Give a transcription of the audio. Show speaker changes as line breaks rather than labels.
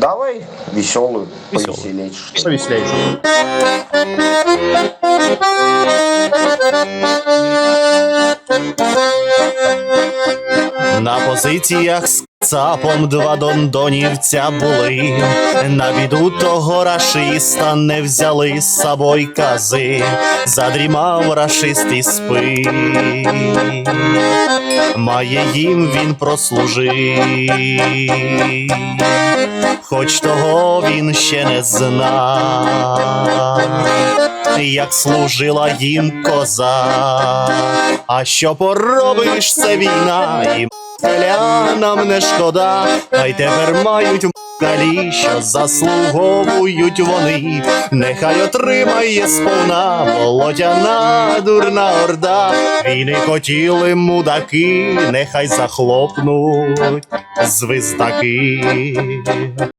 Давай веселую,
Весёлую.
повеселей.
Повеселейше. На позиціях з цапом два дондонівця були. На біду того рашиста не взяли з собою кази, задрімав рашист і спить. Має їм він прослужив, хоч того він ще не знав, як служила їм коза. А що поробиш, це війна, і селянам не шкода, а й тепер мають калі, що заслуговують вони, нехай отримає сповна володяна, дурна орда. Війни хотіли мудаки, нехай захлопнуть звіздаки.